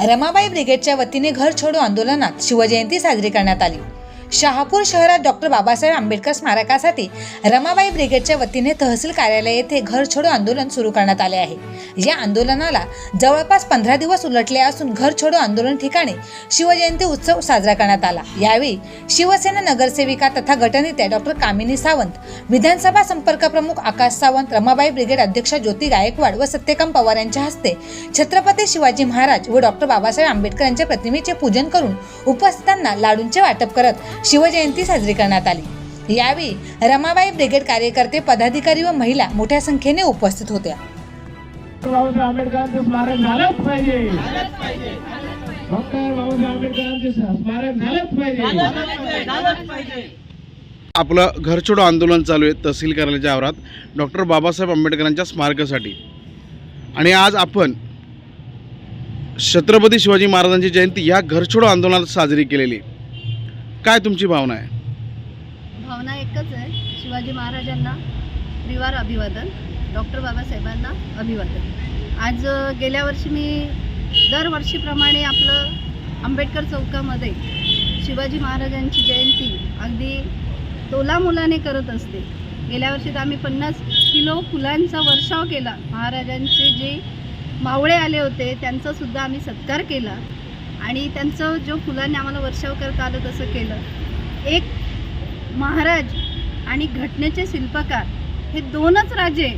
रमाबाई ब्रिगेडच्या वतीने घर छोडो आंदोलनात शिवजयंती साजरी करण्यात आली. शहापूर शहरात डॉक्टर बाबासाहेब आंबेडकर स्मारकासाठी रमाबाई ब्रिगेडच्या वतीने तहसील कार्यालय येथे घर छोडो आंदोलन सुरू करण्यात आले आहे. या आंदोलनाला जवळपास पंधरा दिवस उलटले असून घर छोडो आंदोलन ठिकाणी शिवजयंती उत्सव साजरा करण्यात आला. यावेळी शिवसेना नगरसेविका तथा गटनेत्या डॉक्टर कामिनी सावंत विधानसभा संपर्क प्रमुख आकाश सावंत रमाबाई ब्रिगेड अध्यक्षा ज्योती गायकवाड व सत्यकाम पवार यांच्या हस्ते छत्रपती शिवाजी महाराज व डॉक्टर बाबासाहेब आंबेडकर यांच्या प्रतिमेचे पूजन करून उपस्थितांना लाडूंचे वाटप करत शिवजयंती साजरी करण्यात आली. यावेळी रमाबाई ब्रिगेड कार्यकर्ते पदाधिकारी व महिला मोठ्या संख्येने उपस्थित होत्या. बाबासाहेब आंबेडकरांचं स्मारक झालंच पाहिजे. डॉक्टर बाबासाहेब आंबेडकरांचे स्मारक झालंच पाहिजे. आपलं घरछोडो आंदोलन चालू आहे तहसील कार्यालयाच्या आवारात. डॉक्टर बाबासाहेब आंबेडकरांच्या स्मारकासाठी. आणि आज आपण छत्रपती शिवाजी महाराजांची जयंती या घरछोडो आंदोलनात साजरी केलेली काय तुमची भावना आहे? भावना एकच आहे. शिवाजी महाराजांना त्रिवार अभिवादन डॉक्टर बाबासाहेबांना अभिवादन. आज गेल्या वर्षी मी दरवर्षीप्रमाणे आपलं आंबेडकर चौकामध्ये शिवाजी महाराजांची जयंती अगदी तोलामुलाने करत असते. गेल्या वर्षी तर आम्ही पन्नास किलो फुलांचा वर्षाव केला. महाराजांचे जे मावळे आले होते त्यांचासुद्धा आम्ही सत्कार केला. आणि त्यांचं जो फुलांनी आम्हाला वर्षाव करता आलं तसं केलं एक महाराज आणि घटनेचे शिल्पकार हे दोनच राजे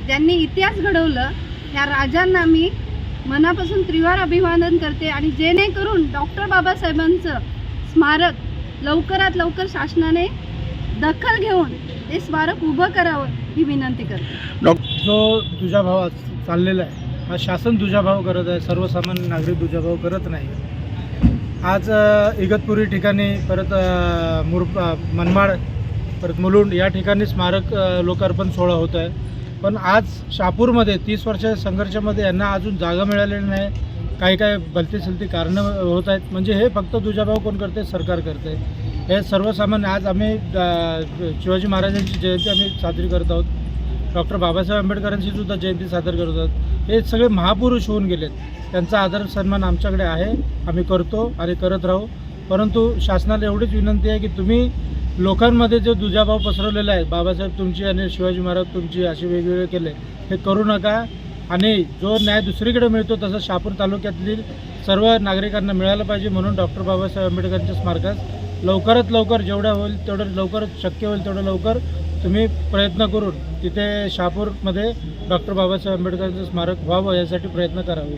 ज्यांनी इतिहास घडवलं ह्या राजांना मी मनापासून त्रिवार अभिवादन करते आणि जेणेकरून डॉक्टर बाबासाहेबांचं स्मारक लवकरात लवकर शासनाने दखल घेऊन ते स्मारक उभं करावं ही विनंती करते. जो दुजाभाव आज चाललेला आहे हा शासन दुजाभाव करत आहे सर्वसामान्य नागरिक दुजाभाव करत नाही. आज इगतपुरी ठिकाणी परत मुर मनमाड परत मुलुंड या ठिकाणी स्मारक लोकार्पण सोहळा होत आहे. पण आज शहापूरमध्ये तीस वर्षाच्या संघर्षामध्ये यांना अजून जागा मिळालेली नाही. काही काही भलती सलती कारणं होत आहेत. म्हणजे हे फक्त दुजाभाव कोण करते सरकार करते हे सर्वसामान्य आज आम्ही शिवाजी महाराजांची जयंती आम्ही साजरी करत आहोत. डॉक्टर बाबासाहेब आंबेडकरांची सुद्धा जयंती सादर करत आहोत. हे सगळे महापुरुष होऊन गेलेत. त्यांचा आदर सन्मान आमच्याकडे आहे. आम्ही करतो आणि करत राहू. परंतु शासनाला एवढीच विनंती आहे की तुम्ही लोकांमध्ये जो दुजाभाव पसरवलेला आहे बाबासाहेब तुमची आणि शिवाजी महाराज तुमची असे वेगवेगळे केले हे करू नका. आणि जो न्याय दुसरीकडे मिळतो तसं शापूर तालुक्यातील सर्व नागरिकांना मिळालं पाहिजे म्हणून डॉक्टर बाबासाहेब आंबेडकरांच्या स्मारकात लवकरात लवकर जेवढं होईल तेवढं लवकर शक्य होईल तेवढं लवकर तुम्ही प्रयत्न करून तिथे शहापूरमध्ये डॉक्टर बाबासाहेब आंबेडकरांचं स्मारक व्हावं यासाठी प्रयत्न करावे.